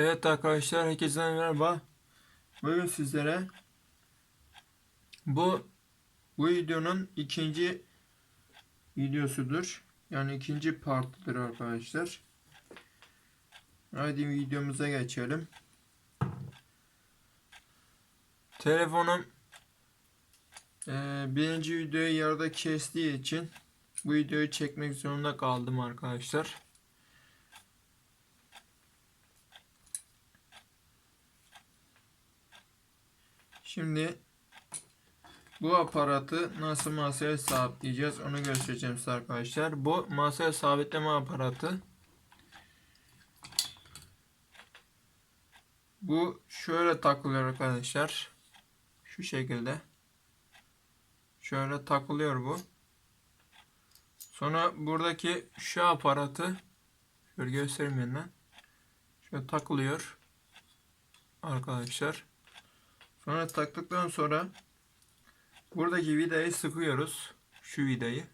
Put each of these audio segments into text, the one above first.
Evet arkadaşlar herkese merhaba. Bugün sizlere bu bu videonun ikinci videosudur. Yani ikinci partıdır arkadaşlar. Hadi videomuza geçelim. Telefonum eee, birinci videoyu yarıda kestiği için bu videoyu çekmek zorunda kaldım arkadaşlar. Şimdi bu aparatı nasıl masaya sabitleyeceğiz onu göstereceğim size arkadaşlar. Bu masaya sabitleme aparatı. Bu şöyle takılıyor arkadaşlar. Şu şekilde. Şöyle takılıyor bu. Sonra buradaki şu aparatı şöyle göstereyim yeniden. Şöyle takılıyor. Arkadaşlar. Sonra taktıktan sonra buradaki vidayı sıkıyoruz. Şu vidayı.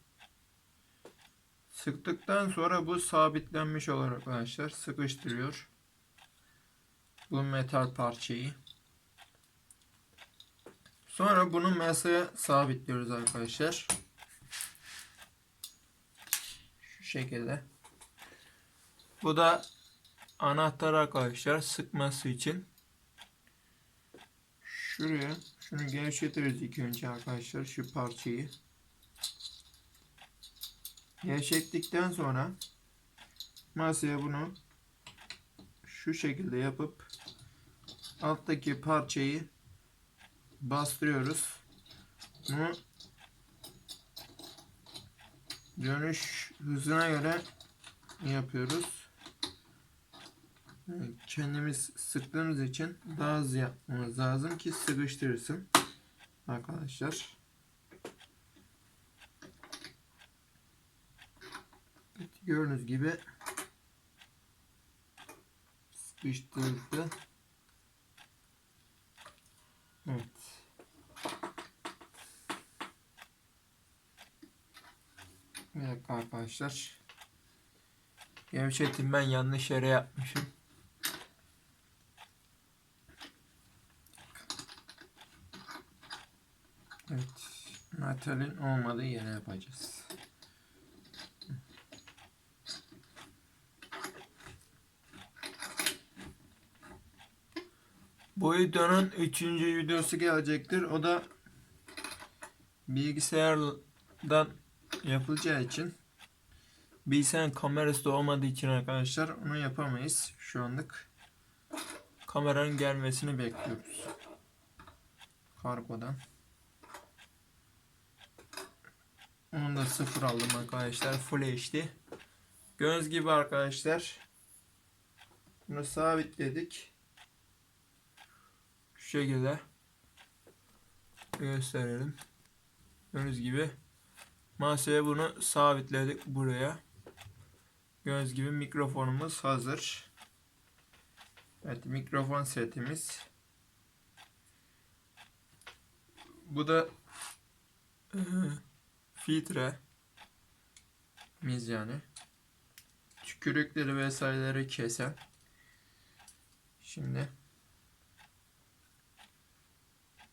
Sıktıktan sonra bu sabitlenmiş olur arkadaşlar. Sıkıştırıyor. Bu metal parçayı. Sonra bunu masaya sabitliyoruz arkadaşlar. Şu şekilde. Bu da anahtar arkadaşlar sıkması için. Şuraya şunu gevşetiyoruz ilk önce arkadaşlar şu parçayı. Gevşettikten sonra masaya bunu şu şekilde yapıp alttaki parçayı bastırıyoruz. Bunu dönüş hızına göre yapıyoruz. Kendimiz sıktığımız için daha hızlı yapmamız lazım ki sıkıştırırsın arkadaşlar. Gördüğünüz gibi sıkıştırdı. Evet. Bir dakika arkadaşlar. Gevşetim ben yanlış yere yapmışım. Evet. Metalin olmadığı yere yapacağız. Bu üçüncü videosu gelecektir. O da bilgisayardan yapılacağı için bilgisayarın kamerası da olmadığı için arkadaşlar onu yapamayız şu anlık. Kameranın gelmesini bekliyoruz. Kargodan. Onu da sıfır aldım arkadaşlar. Full HD. Göz gibi arkadaşlar. Bunu sabitledik. Şu şekilde gösterelim. Gördüğünüz gibi masaya bunu sabitledik buraya. Gördüğünüz gibi mikrofonumuz hazır. Evet mikrofon setimiz. Bu da filtre miz yani. Tükürükleri vesaireleri kesen. Şimdi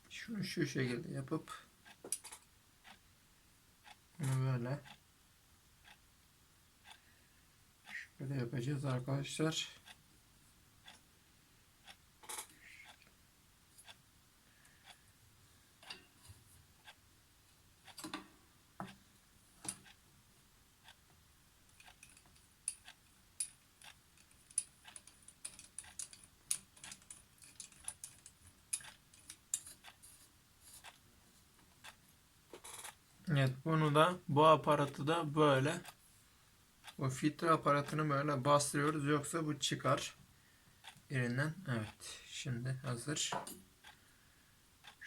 şunu şu şekilde yapıp bunu böyle şöyle yapacağız arkadaşlar. Evet bunu da bu aparatı da böyle bu filtre aparatını böyle bastırıyoruz yoksa bu çıkar yerinden. Evet şimdi hazır.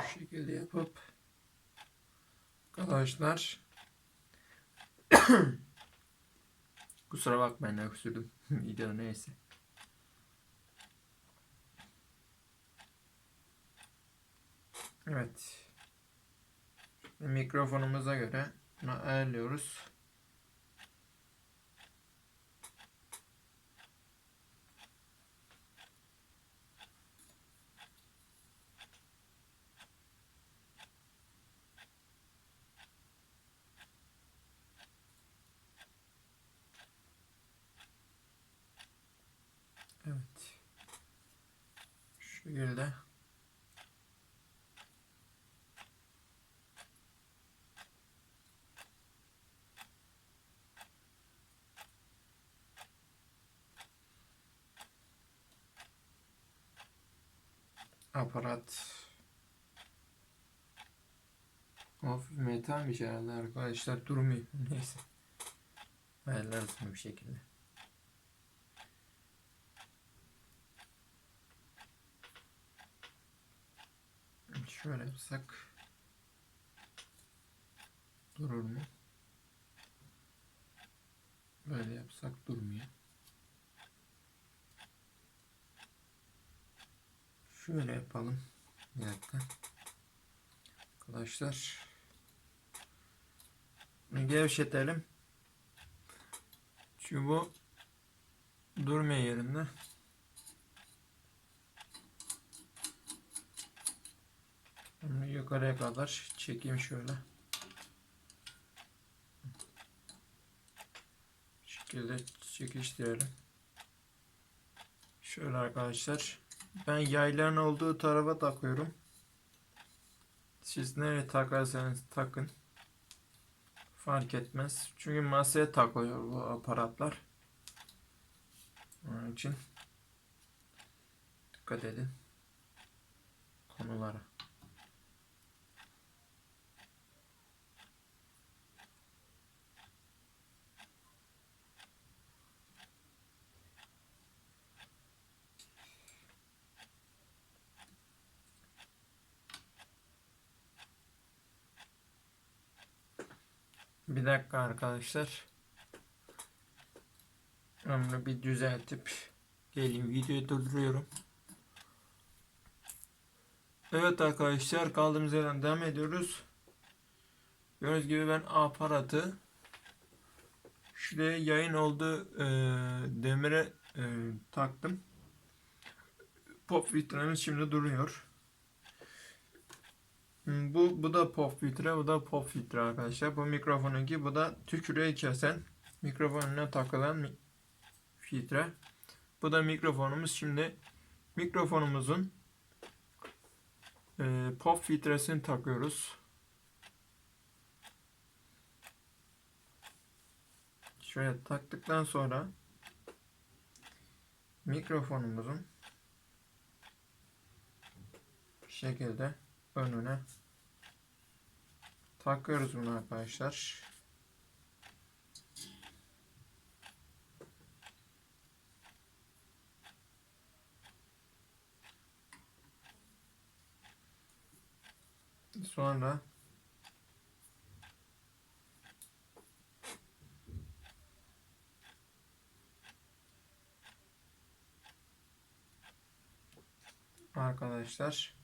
Şu şekilde yapıp arkadaşlar kusura bakmayın öksürdüm videoda neyse. Evet mikrofonumuza göre bunu ayarlıyoruz. Evet. Şu şekilde. Aparat. Hafif metalmiş herhalde arkadaşlar. Durmuyor neyse. Ayarlarız bir şekilde. Şöyle yapsak. Durur mu? Böyle yapsak durmuyor Şöyle yapalım. Bir dakika. Arkadaşlar. Gevşetelim. Çünkü bu durmuyor yerinde. Bunu yukarıya kadar çekeyim şöyle. Bu şekilde çekiştirelim. Şöyle arkadaşlar. Ben yayların olduğu tarafa takıyorum. Siz nereye takarsanız takın. Fark etmez. Çünkü masaya takılıyor bu aparatlar. Onun için dikkat edin konulara. Bir dakika arkadaşlar. Bunu bir düzeltip geleyim. Videoyu durduruyorum. Evet arkadaşlar kaldığımız yerden devam ediyoruz. Gördüğünüz gibi ben aparatı şuraya yayın olduğu e, demire e, taktım. Pop filtremiz şimdi duruyor. Bu, bu da pop filtre, bu da pop filtre arkadaşlar. Bu mikrofonunki, bu da tükürüğü kesen mikrofonuna takılan mi- filtre. Bu da mikrofonumuz. Şimdi mikrofonumuzun e, pop filtresini takıyoruz. Şöyle taktıktan sonra mikrofonumuzun şekilde önüne takıyoruz bunu arkadaşlar. Sonra arkadaşlar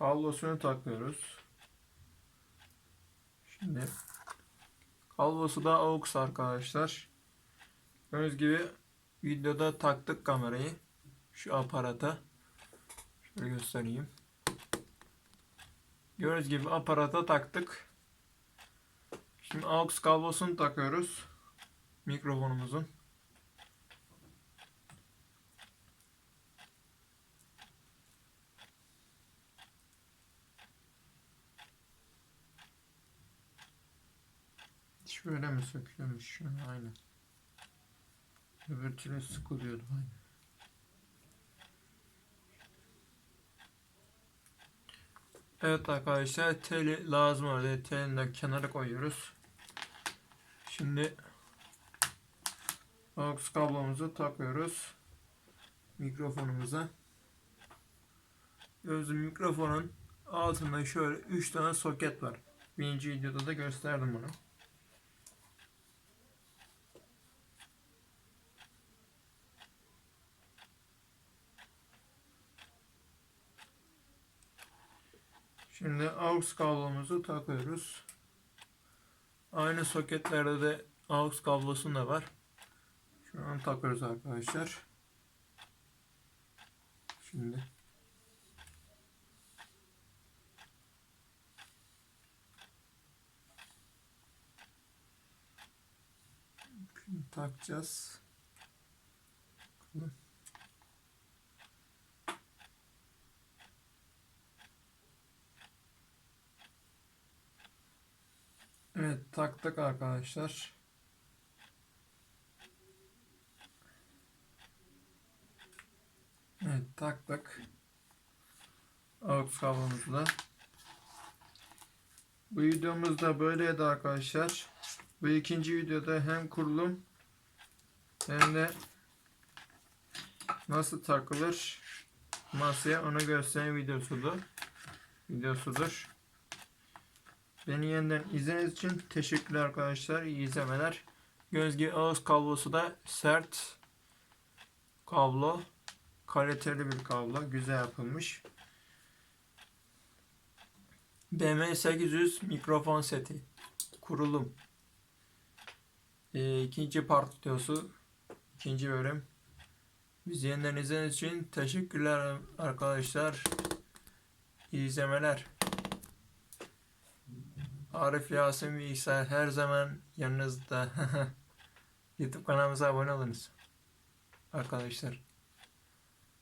kablosunu takıyoruz. Şimdi kablosu da AUX arkadaşlar. Gördüğünüz gibi videoda taktık kamerayı şu aparata. Şöyle göstereyim. Gördüğünüz gibi aparata taktık. Şimdi AUX kablosunu takıyoruz. Mikrofonumuzun. Şöyle mi şunu aynen. Öbür türlü sıkılıyordu aynen. Evet arkadaşlar teli lazım orada telini de kenara koyuyoruz. Şimdi aux kablomuzu takıyoruz mikrofonumuza. Gözüm mikrofonun altında şöyle 3 tane soket var. Birinci videoda da gösterdim bunu. Şimdi aux kablomuzu takıyoruz. Aynı soketlerde de aux kablosu da var. Şu an takıyoruz arkadaşlar. Şimdi takacağız. Bakalım. Evet taktık arkadaşlar. Evet taktık. AUX kablomuzu da. Bu videomuz da böyleydi arkadaşlar. Bu ikinci videoda hem kurulum hem de nasıl takılır masaya onu gösteren videosudur. Videosudur. Beni yeniden izlediğiniz için teşekkürler arkadaşlar. İyi izlemeler. Gözge ağız kablosu da sert kablo. Kaliteli bir kablo. Güzel yapılmış. BM800 mikrofon seti. Kurulum. Ee, ikinci part videosu. ikinci bölüm. Bizi yeniden izlediğiniz için teşekkürler arkadaşlar. İyi izlemeler. Arif Yasin ve İsa her zaman yanınızda. YouTube kanalımıza abone olunuz. Arkadaşlar.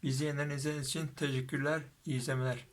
Bizi yeniden izlediğiniz için teşekkürler. İyi izlemeler.